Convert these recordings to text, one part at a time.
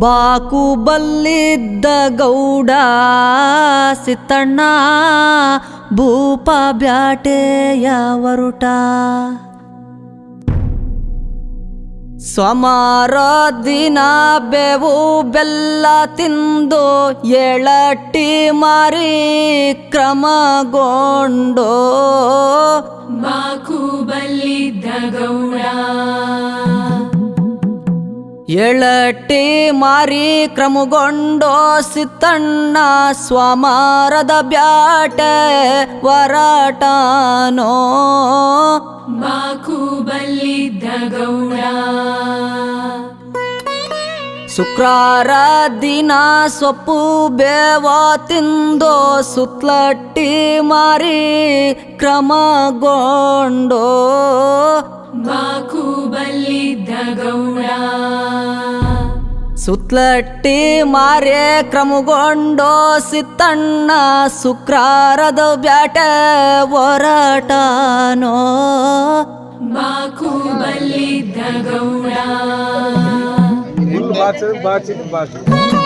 ಬಾಕು ಬಲ್ಲಿದ್ದ ಗೌಡ ಸಿತ್ತಣ್ಣ ಭೂಪ ಬ್ಯಾಟೆಯ ವರುಟ. ಸ್ವಮಾರ ದಿನ ಬೇವು ಬೆಲ್ಲ ತಿಂದು ಎಳಟ್ಟಿ ಮಾರಿ ಕ್ರಮಗೊಂಡೋ ಬಾಕು ಬಲ್ಲಿದ್ದ ಗೌಡ. ಎಳಟ್ಟಿ ಮಾರಿ ಕ್ರಮಗೊಂಡೋ ಸಿತ್ತಣ್ಣ ಸ್ವಮಾರದ ಬ್ಯಾಟ ವರಟಾನೋ. ಬಾಕು ಬಲ್ಲಿದ್ದ ಗೌಡ. ಶುಕ್ರಾರ ದಿನ ಸೊಪ್ಪು ಬೇವ ತಿಂದೋ ಸುತ್ಲಟ್ಟಿ ಮಾರಿ ಕ್ರಮಗೊಂಡು. ಬಾಕು ಬಲ್ಲಿದ್ದ ಗೌಡ. ಸುತ್ಲಟ್ಟಿ ಮಾರೆ ಕ್ರಮಗೊಂಡೋ ಸಿತ್ತಣ್ಣ ಶುಕ್ರಾರದ ಬ್ಯಾಟೆ ಹೊರಟನೋ. ಬಾಕು ಬಲ್ಲಿದ್ದ ಗೌಡ. ಬಾಚಿ ಬಾಚಿ ಬಾಚು.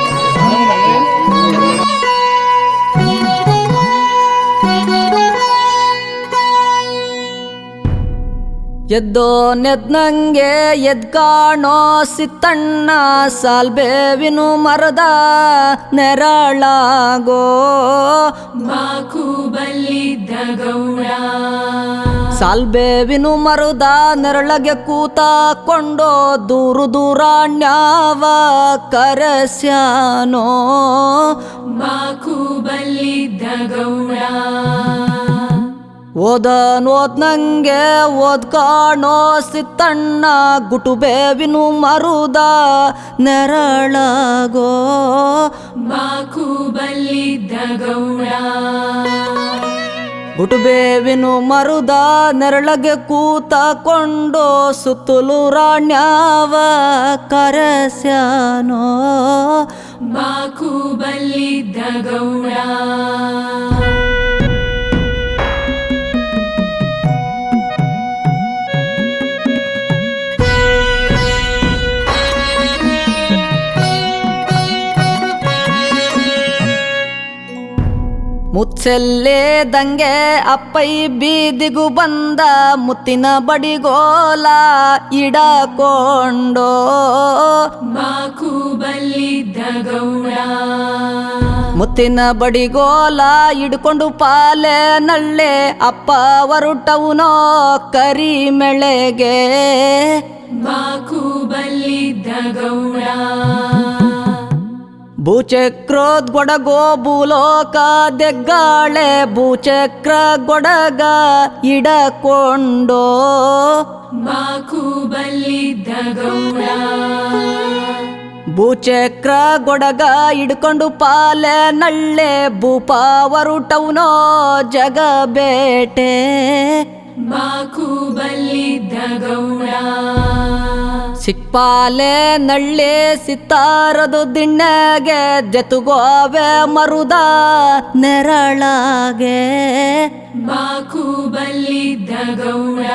ಎದ್ದೋ ನೆದ್ನಂಗೆ ಎದ್ ಕಾಣೋ ಸಿತ್ತಣ್ಣ ಸಾಲ್ಬೇವಿನು ಮರದ ನೆರಳಾಗೋ. ಬಾಕುಬಲ್ಲಿದ್ದ ಗೌಡ. ಸಾಲ್ಬೇವಿನು ಮರುದ ನೆರಳಗೆ ಕೂತ ಕೊಂಡೋ ದೂರು ದೂರಾಣ್ಯವ ಕರಸ್ಯಾನೋ. ಬಾಕುಬಲ್ಲಿದ್ದ ಗೌಡ. ಓದನ್ ನಂಗೆ ಓದ್ ಕಾಣೋ ಸಿತ್ತಣ್ಣ ಗುಟು ಬೇವಿನು ಮರುದ ನೆರಳಾಗೋ ಬಾಕು ಬಲ್ಲಿದ್ದ ಗೌಡ. ಗುಟುಬೇವಿನು ಮರುದ ನೆರಳಗೆ ಕೂತಕೊಂಡು ಸುತ್ತಲೂ ರಾಣ್ಯಾವ ಕರಸ್ಯಾನೋ ಬಾಕು ಬಲ್ಲಿದ್ದ ಗೌಡ. ಮುಚ್ಚೆಲ್ಲೇದಂಗೆ ಅಪ್ಪೈ ಬೀದಿಗೂ ಬಂದ ಮುತ್ತಿನ ಬಡಿಗೋಲ ಇಡಕೊಂಡೋ. ಮಾಕು ಗೌಡ. ಮುತ್ತಿನ ಬಡಿಗೋಲ ಹಿಡ್ಕೊಂಡು ಪಾಲೆ ನಳ್ಳೆ ಅಪ್ಪ ಹೊರಟವನೋ ಕರಿ ಮೆಳೆಗೆ ಬಾಕು ಬಲ್ಲಿದ್ದ ಗೌಡ. ಭೂಚಕ್ರೋದ್ ಗೊಡಗೋ ಭೂಲೋಕ ದೆಗ್ಗಾಳೆ ಭೂಚಕ್ರ ಗೊಡಗ ಇಡಕೊಂಡೋ. ಬಾಕು ಬಲ್ಲಿದ್ದ ಗೌಡ. ಭೂಚಕ್ರ ಗೊಡಗ ಇಡ್ಕೊಂಡು ಪಾಲೆ ನಳ್ಳೆ ಭೂಪಾವರುಟವ್ನೋ ಜಗ ಬೇಟೆ ಬಾಕು ಬಲ್ಲಿದ್ದ ಗೌಡ. ಸಿಕ್ಪಾಲೆ ನಳ್ಳಿ ಸಿತ್ತಾರದು ದಿಣ್ಣಗೆ ಜತುಗೋವೆ ಮರುದ ನೆರಳಾಗೆ. ಬಾಕು ಬಲ್ಲಿದ್ದ ಗೌಡ.